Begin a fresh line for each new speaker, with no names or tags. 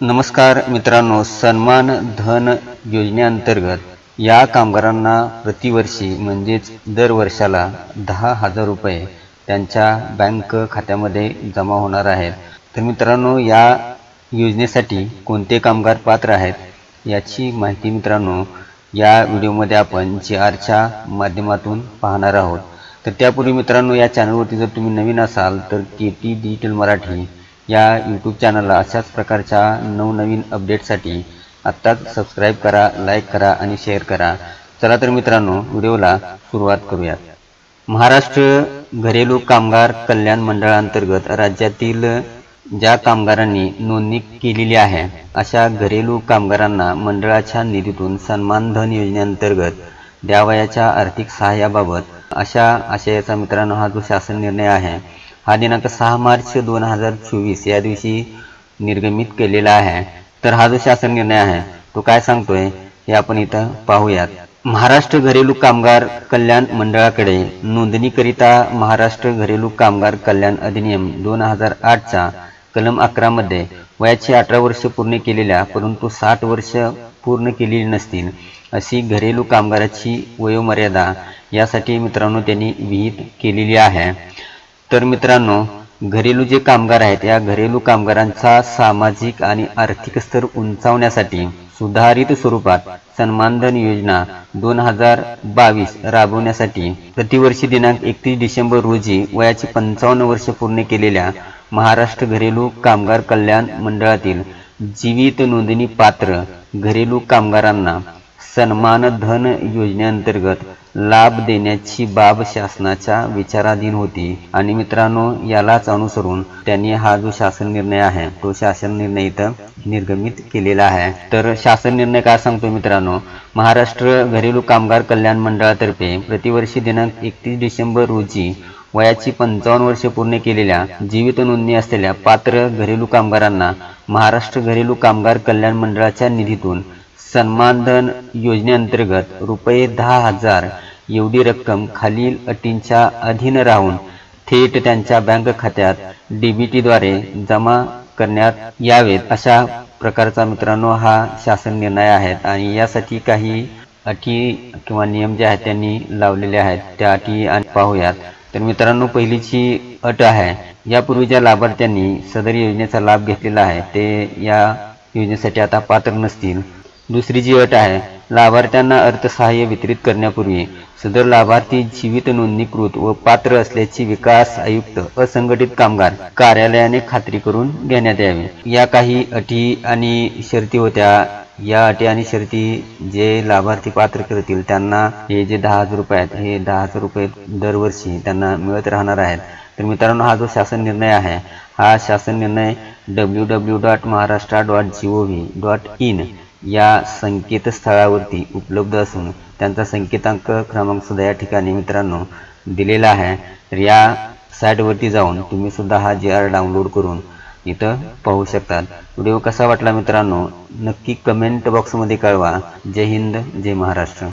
नमस्कार मित्रांनो सन्मान धन योजनेअंतर्गत या कामगारांना प्रतिवर्षी म्हणजेच दर वर्षाला दहा हजार रुपये त्यांच्या बँक खात्यामध्ये जमा होणार आहेत. तर मित्रांनो या योजनेसाठी कोणते कामगार पात्र आहेत याची माहिती मित्रांनो या व्हिडिओमध्ये आपण जी आरच्या माध्यमातून पाहणार आहोत. तर त्यापूर्वी मित्रांनो या चॅनलवरती जर तुम्ही नवीन असाल तर के टी डिजिटल मराठी या यूट्यूब चॅनलला अशाच प्रकारच्या नवनवीन अपडेटसाठी आत्ताच सबस्क्राईब करा लाईक करा आणि शेअर करा. चला तर मित्रांनो व्हिडिओला सुरुवात करूयात. महाराष्ट्र घरेलू कामगार कल्याण मंडळांतर्गत राज्यातील ज्या कामगारांनी नोंदणी केलेली आहे अशा घरेलू कामगारांना मंडळाच्या निधीतून सन्मान धन योजनेअंतर्गत द्यावयाच्या आर्थिक सहाय्याबाबत अशा आशयाचा मित्रांनो हा जो शासन निर्णय आहे हा दिनांक सहा मार्च दोन हजार चोवीस या दिवशी निर्गमित केलेला आहे. तर हा जो शासन निर्णय आहे तो काय सांगतोय हे आपण इथं पाहूयात. महाराष्ट्र घरेलू कामगार कल्याण मंडळाकडे नोंदणीकरिता महाराष्ट्र घरेलू कामगार कल्याण अधिनियम दोन हजार आठचा कलम अकरामध्ये वयाची अठरा वर्ष पूर्ण केलेल्या परंतु साठ वर्ष पूर्ण केलेली नसतील अशी घरेलू कामगाराची वयोमर्यादा यासाठी मित्रांनो त्यांनी विहित केलेली आहे. तर मित्रांनो घरेलू जे कामगार आहेत या घरेलू कामगारांचा सामाजिक आणि आर्थिक स्तर उंचावण्यासाठी सुधारित स्वरूपात सन्मानधन योजना दोन हजार बावीस राबवण्यासाठी प्रतिवर्षी दिनांक एकतीस डिसेंबर रोजी वयाची पंचावन्न वर्ष पूर्ण केलेल्या महाराष्ट्र घरेलू कामगार कल्याण मंडळातील जीवित नोंदणी पात्र घरेलू कामगारांना सन्मान धन योजनेअंतर्गत लाभ देण्याची बाब शासनाच्या विचाराधीन होती. आणि मित्रांनो यालाच अनुसरून त्यांनी हा जो शासन निर्णय आहे तो शासन निर्णय इथं निर्गमित केलेला आहे. तर शासन निर्णय काय सांगतो मित्रांनो महाराष्ट्र घरेलू कामगार कल्याण मंडळातर्फे प्रतिवर्षी दिनांक एकतीस डिसेंबर रोजी वयाची पंचावन्न वर्षे पूर्ण केलेल्या जीवित नोंदणी असलेल्या पात्र घरेलू कामगारांना महाराष्ट्र घरेलू कामगार कल्याण मंडळाच्या निधीतून सन्मानधन योजनेअंतर्गत रुपये दहा हजार एवढी रक्कम खालील अटींच्या अधीन राहून थेट त्यांच्या बँक खात्यात डीबीटीद्वारे जमा करण्यात यावेत. अशा प्रकारचा मित्रांनो हा शासन निर्णय आहे आणि यासाठी काही अटी किंवा नियम जे आहेत त्यांनी लावलेले आहेत. त्या अटी आणि पाहूयात. तर मित्रांनो पहिलीची अट आहे यापूर्वी ज्या लाभार्थ्यांनी सदर योजनेचा लाभ घेतलेला आहे. ते या योजनेसाठी आता पात्र नसतील. दुसरी जी अट आहे. लाभार्थ्यांना अर्थसहाय्य वितरित करण्यापूर्वी सदर लाभार्थी जीवित नोंदणीकृत व पात्र असल्याची विकास आयुक्त असंघटित कामगार कार्यालयाने खात्री करून घेण्यात यावी. या काही अटी आणि शर्ती होत्या. या अटी आणि शर्ती जे लाभार्थी पात्र करतील त्यांना हे जे दहा हजार रुपये आहेत हे दहा हजार रुपये दरवर्षी त्यांना मिळत राहणार आहेत. तर मित्रांनो हा जो शासन निर्णय आहे हा शासन निर्णय W W dot Maharashtra dot G O V dot in या संकेतस्थळावरती उपलब्ध असून त्यांचा संकेतांक क्रमांक सुद्धा या ठिकाणी मित्रांनो दिलेला आहे. तर या साईटवरती जाऊन तुम्ही सुद्धा हा जी आर डाउनलोड करून इथं पाहू शकतात. व्हिडिओ कसा वाटला मित्रांनो नक्की कमेंट बॉक्समध्ये कळवा. जय हिंद जय महाराष्ट्र.